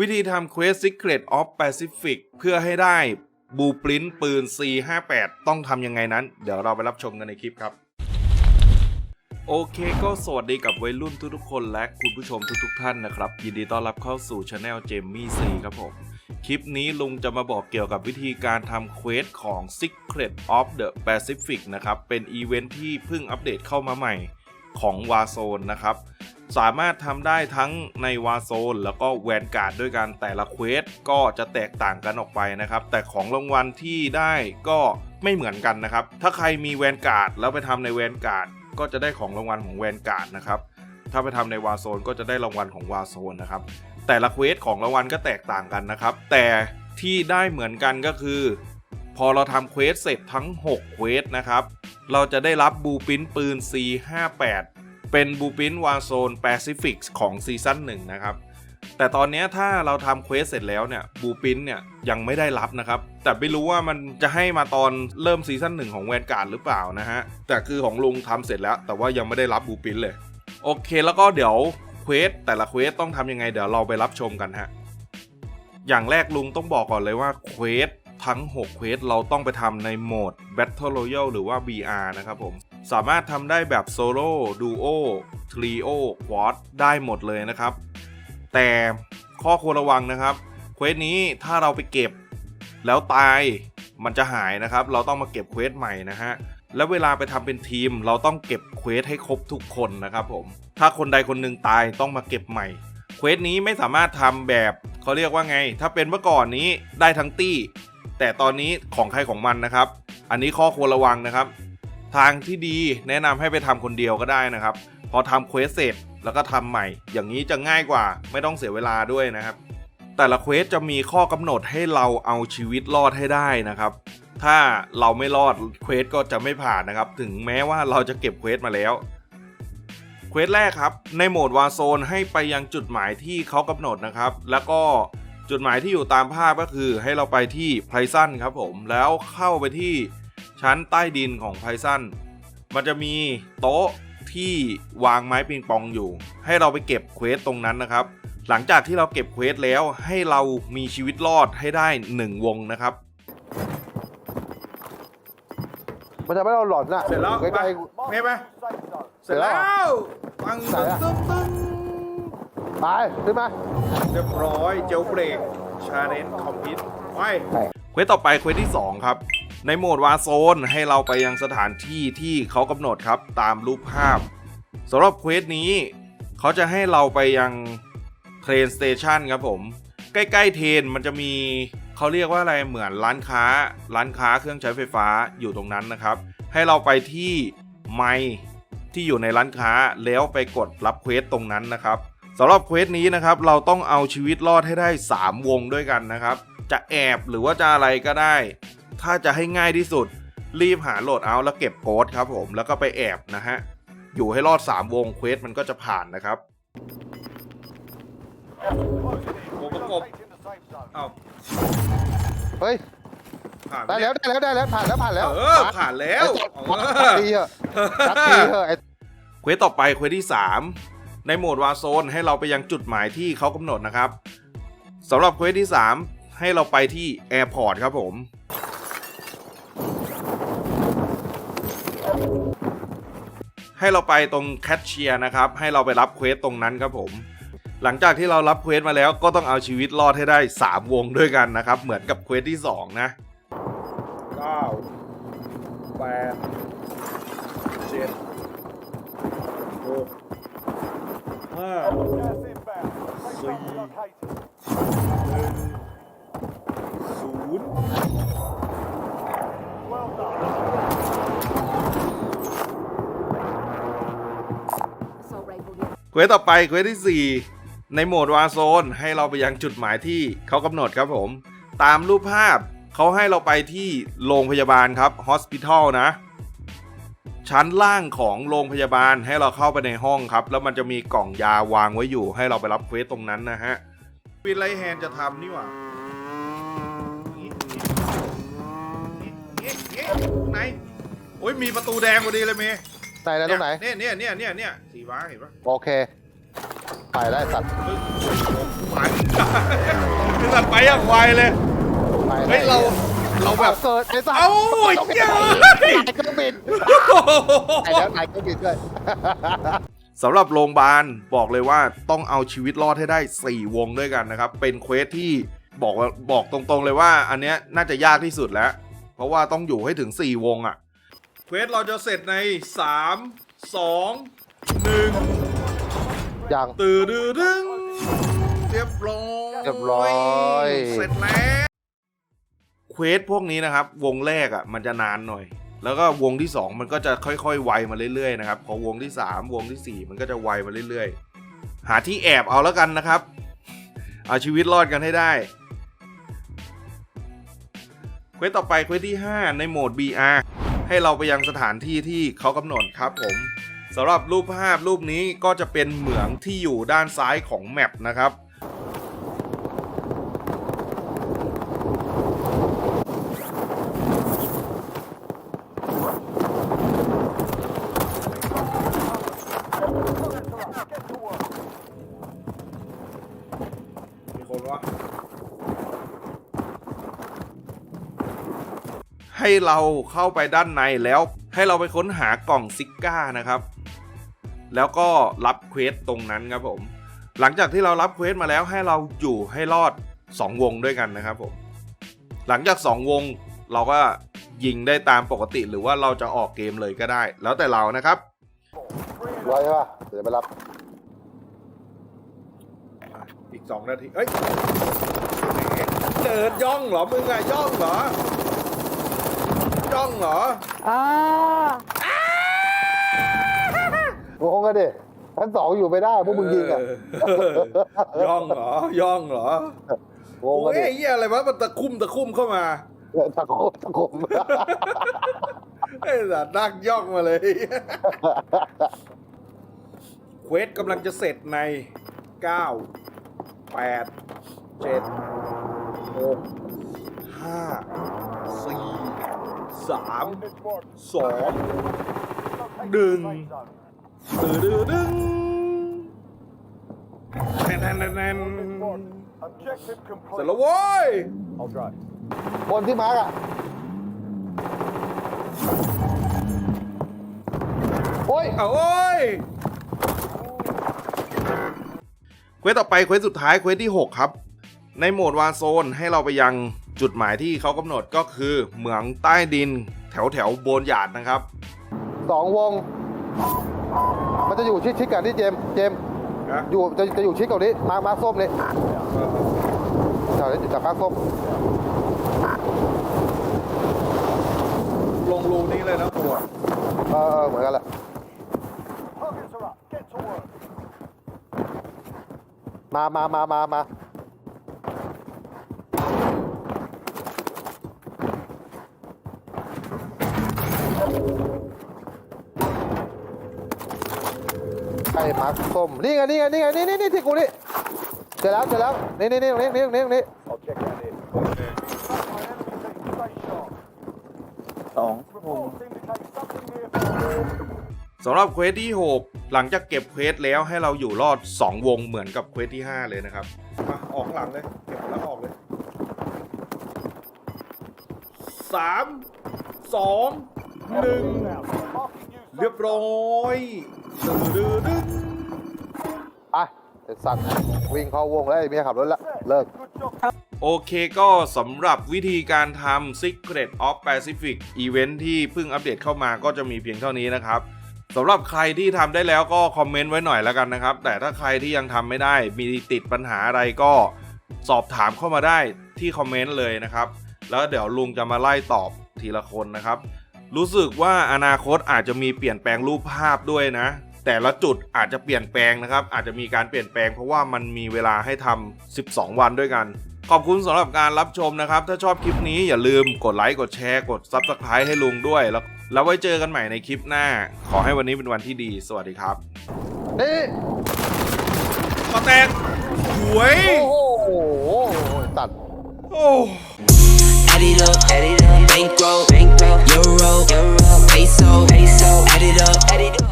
วิธีทำ Quest Secret of Pacific เพื่อให้ได้บูปรินปืน C58 ต้องทำยังไงนั้น เดี๋ยวเราไปรับชมกันในคลิปครับ โอเคก็สวัสดีกับวัยรุ่นทุกๆคนและคุณผู้ชมทุกๆท่านนะครับ ยินดีต้อนรับเข้าสู่ช anel เจมมี่ซีครับผม คลิปนี้ลุงจะมาบอกเกี่ยวกับวิธีการทำเควสของ Secret of the Pacific นะครับ เป็นอีเวนท์ที่เพิ่งอัปเดตเข้ามาใหม่ของ Warzone นะครับ สามารถทำได้ทั้งใน Warzone แล้วก็แวนการ์ดด้วยกันแต่ละเควสก็จะแตกต่างกันออกไปนะครับ แต่ของรางวัลที่ได้ก็ไม่เหมือนกันนะครับ ถ้าใครมีแวนการ์ดแล้วไปทำในแวนการ์ดก็จะได้ของรางวัลของแวนการ์ดนะครับ ถ้าไปทำใน Warzone ก็จะได้รางวัลของ Warzone นะครับ แต่ละเควสของรางวัลก็แตกต่างกันนะครับ แต่ที่ได้เหมือนกันก็คือ พอเราทำเควสเสร็จทั้ง 6 เควสนะครับ เราจะได้รับบูปินปืน C58 เป็นบูปินวาโซนแปซิฟิกของซีซั่น1นะครับ แต่ตอนนี้ถ้าเราทำเควสเสร็จแล้วเนี่ยบูปินเนี่ยยังไม่ได้รับนะครับ แต่ไม่รู้ว่ามันจะให้มาตอนเริ่มซีซั่นหนึ่งของแวนการ์ดหรือเปล่านะฮะ แต่คือของลุงทำเสร็จแล้ว แต่ว่ายังไม่ได้รับบูปินเลย โอเคแล้วก็เดี๋ยวเควสแต่ละเควสต้องทำยังไงเดี๋ยวเราไปรับชมกันฮะอย่างแรกลุงต้องบอกก่อนเลยว่าเควสทั้ง 6 เควสเราต้องไปทำในโหมด Battle Royale หรือว่า BR นะครับผม สามารถทำได้แบบโซโล่ดูโอทรีโอควอดได้หมดเลยนะครับ แต่ข้อควรระวังนะครับเควสนี้ถ้าเราไปเก็บแล้วตายมันจะหายนะครับ เราต้องมาเก็บเควสใหม่นะฮะแล้วเวลาไปทำเป็นทีม เราต้องเก็บเควสให้ครบทุกคนนะครับผม ถ้าคนใดคนหนึ่งตายต้องมาเก็บใหม่ เควสนี้ไม่สามารถทำแบบเขาเรียกว่าไง ถ้าเป็นเมื่อก่อนนี้ได้ทั้งตี้ แต่ตอนนี้ของใครของมันนะครับ อันนี้ข้อควรระวังนะครับ ทางที่ดีแนะนำให้ไปทำคนเดียวก็ได้นะครับ พอทำเควสเสร็จแล้วก็ทำใหม่ อย่างนี้จะง่ายกว่าไม่ต้องเสียเวลาด้วยนะครับ แต่ละเควสจะมีข้อกำหนดให้เราเอาชีวิตรอดให้ได้นะครับ ถ้าเราไม่รอดเควสก็จะไม่ผ่านนะครับ ถึงแม้ว่าเราจะเก็บเควสมาแล้วเควสแรกครับ ในโหมดวาโซนให้ไปยังจุดหมายที่เขากำหนดนะครับ แล้วก็จุดหมายที่อยู่ตามภาพก็คือให้เราไปที่ไพรซันครับผมแล้วเข้าไปที่ ชั้นใต้ดินของไพรซันมันจะมีโต๊ะที่วางไม้ปิงปองอยู่ ให้เราไปเก็บเควสตรงนั้นนะครับ หลังจากที่เราเก็บเควสแล้วให้เรามีชีวิตรอดให้ได้ 1 วงนะครับ มันจะไม่เราหลอนน่ะเสร็จแล้วใกล้เมย์ไปเสร็จแล้วปังไหนตึ้งอะตึ้งตึ้งๆไปขึ้นมาเรียบร้อยเจลเบรกชาเลนจ์คอมพิวไปใช่เควสต่อไปเควสที่ 2 ครับ ในโหมดวาโซนให้เราไปยังสถานที่ที่เขากำหนดครับตามรูปภาพสำหรับเควสนี้ เขาจะให้เราไปยังเทรนสเตชันครับผม ใกล้ๆเทรนมันจะมีเขาเรียกว่าอะไรเหมือนร้านค้า ร้านค้าเครื่องใช้ไฟฟ้าอยู่ตรงนั้นนะครับ ให้เราไปที่ไมที่อยู่ในร้านค้าแล้วไปกดรับเควสตรงนั้นนะครับสำหรับเควสนี้นะครับเราต้องเอาชีวิตรอดให้ได้ 3 วงด้วยกันนะครับ จะแอบหรือว่าจะอะไรก็ได้ ถ้าจะให้ง่ายที่สุด รีบหาโหลดเอาท์แล้วเก็บโค้ดครับผมแล้วก็ไปแอบนะฮะ อยู่ให้รอด 3 วงเควสมันก็จะผ่านนะครับโอ้ประกบอ้าวเฮ้ย ผ่านได้แล้วได้แล้วได้แล้วผ่านแล้วผ่านแล้วเออผ่านแล้วไอ้เอสัตว์อดีเหอะสักทีเหอะไอ้เควสต่อไปเควสที่ 3 ในโหมดวาโซนให้เราไปยังจุดหมายที่เขากำหนดนะครับสำหรับเควสที่ 3 ให้เราไปที่แอร์พอร์ตครับผม ให้เราไปตรงแคชเชียร์นะครับ ให้เราไปรับเควสตรงนั้นครับผม หลังจากที่เรารับเควสมาแล้วก็ต้องเอาชีวิตรอดให้ได้ 3 วงด้วยกันนะครับ เหมือนกับเควสที่ 2 นะ9 8 7 6 5 4 0 ควสต่อไปเควสที่ 4 ในโหมดวาโซนให้เราไปยังจุดหมายที่เขากำหนดครับผม ตามรูปภาพเขาให้เราไปที่โรงพยาบาลครับ hospital นะ ชั้นล่างของโรงพยาบาลให้เราเข้าไปในห้องครับ แล้วมันจะมีกล่องยาวางไว้อยู่ ให้เราไปรับเควสตรงนั้นนะฮะวินไลแฮนจะทำนี่หว่าไหนโอ้ยมีประตูแดงพอดีเลยเมย์ ไหนนะตรงไหน เนี่ยเนี่ยเนี่ยเนี่ยเนี่ยสีฟ้าเห็นปะโอเค ไปได้สัตว์เฮ้ยโอ้โหผ่านสัตว์ไปอย่างไวเลย ไปเฮ้ยเราเราแบบ เกิดไอ้สัตว์เอ้าเจ้านายเครื่องบินไอ้แล้วนายเครื่องบินด้วย สำหรับโรงพยาบาลบอกเลยว่าต้องเอาชีวิตรอดให้ได้ 4 วงด้วยกันนะครับ เป็นเควสที่บอกว่าบอกตรงๆเลยว่า อันเนี้ยน่าจะยากที่สุดแล้ว เพราะว่าต้องอยู่ให้ถึง 4 วงอะ่ะ เควสเราจะเสร็จใน3 2 1อย่างตื่นดือดึงเรียบร้อยเรียบร้อยเสร็จแล้วเควสพวกนี้นะครับ วงแรกอะ่ะมันจะนานหน่อย แล้วก็วงที่ 2 มันก็จะค่อยๆ ไวมาเรื่อยๆนะครับพอวงที่ 3 วงทีสี่ 4 มันก็จะไวมาเรื่อยๆ หาที่แอบเอาแล้วกันนะครับ เอาชีวิตรอดกันให้ได้เควสต่อไปเควสที่ 5 ในโหมด BR ให้เราไปยังสถานที่ที่เขากำหนดครับผมสำหรับรูปภาพรูปนี้ก็จะเป็นเหมืองที่อยู่ด้านซ้ายของแมปนะครับ ให้เราเข้าไปด้านในแล้วให้เราไปค้นหากล่องซิก้านะครับ แล้วก็รับเควสตรงนั้นครับผม หลังจากที่เรารับเควสมาแล้วให้เราอยู่ให้รอด 2 วงด้วยกันนะครับผม หลังจาก 2 วงเราก็ยิงได้ตามปกติหรือว่าเราจะออกเกมเลยก็ได้ แล้วแต่เรานะครับรอใช่ป่ะเดี๋ยวไปรับ อีกสองนาทีเอ้ยเดินย่องเหรอมึงอะย่องเหรอ ย่องเหรองงกันดิชั้นสองอยู่ไม่ได้พวกมึงยิงอะเออย่องเหรอย่องเหรอ งโอ้งกันยดิไอ้เหี้ยอะไรวะมันตะคุ่มตะคุ่มเข้ามาตะโกนตะโกนไอ้สัตว์นักย่องมาเลยเควสกำลังจะเสร็จใน9 8 7 6 5 4 3 2 1ดือดือดึงแทนแทนแนแทนเสร็จแล้วโว้ยคนที่มาร์กอะโอ้ยเอาโอ้ยเควสต่อไปเควสสุดท้ายเควสที่ 6 ครับ ในโหมดวาโซนให้เราไปยัง จุดหมายที่เขากำหนดก็คือเหมืองใต้ดินแถวแถวๆโบนหยาดนะครับ สองวง มันจะอยู่ชิดชิดๆกันที่เจมส์เจมส์นะอยู่จะจะอยู่ชิดกับนี้มามาส้มนี่แถวนี้จากมาส้มลงรูนี้เลยนะปวดเออเออเหมือนกันแหละมามามามามา ไอ้มาร์คส้มนี่ไงนี่ไงนี่ไงนี่นี่นี่ที่กูนี่เจอแล้วเจอแล้วนี่นี่นี่ตรงนี้นี่ตรงนี้ตรงนี้สองสำหรับเควสที่ 6 หลังจากเก็บเควสแล้วให้เราอยู่รอด 2 วงเหมือนกับเควสที่ 5 เลยนะครับ มาออกหลังเลย เก็บแล้วออกเลย3 2 1เรียบร้อยดื้อดื้อดึ้ง ไปไอ้สัตว์วิ่งเข้าวงแล้วไอ้เมียขับรถละเลิก โอเคก็สำหรับวิธีการทำ Secret of Pacific Event ที่เพิ่งอัปเดตเข้ามาก็จะมีเพียงเท่านี้นะครับสำหรับใครที่ทำได้แล้วก็คอมเมนต์ไว้หน่อยแล้วกันนะครับ แต่ถ้าใครที่ยังทำไม่ได้มีติดปัญหาอะไรก็สอบถามเข้ามาได้ที่คอมเมนต์เลยนะครับ แล้วเดี๋ยวลุงจะมาไล่ตอบทีละคนนะครับ รู้สึกว่าอนาคตอาจจะมีเปลี่ยนแปลงรูปภาพด้วยนะ แต่ละจุดอาจจะเปลี่ยนแปลงนะครับ อาจจะมีการเปลี่ยนแปลงเพราะว่ามันมีเวลาให้ทำ12 วันด้วยกัน ขอบคุณสำหรับการรับชมนะครับ ถ้าชอบคลิปนี้อย่าลืมกดไลค์กดแชร์กด Subscribe ให้ลุงด้วย แล้วแล้วไว้เจอกันใหม่ในคลิปหน้า ขอให้วันนี้เป็นวันที่ดี สวัสดีครับนี่มาแตกหวยโอ้โหตัดโอ้ add it up. Bankroll, euro, peso, add it up.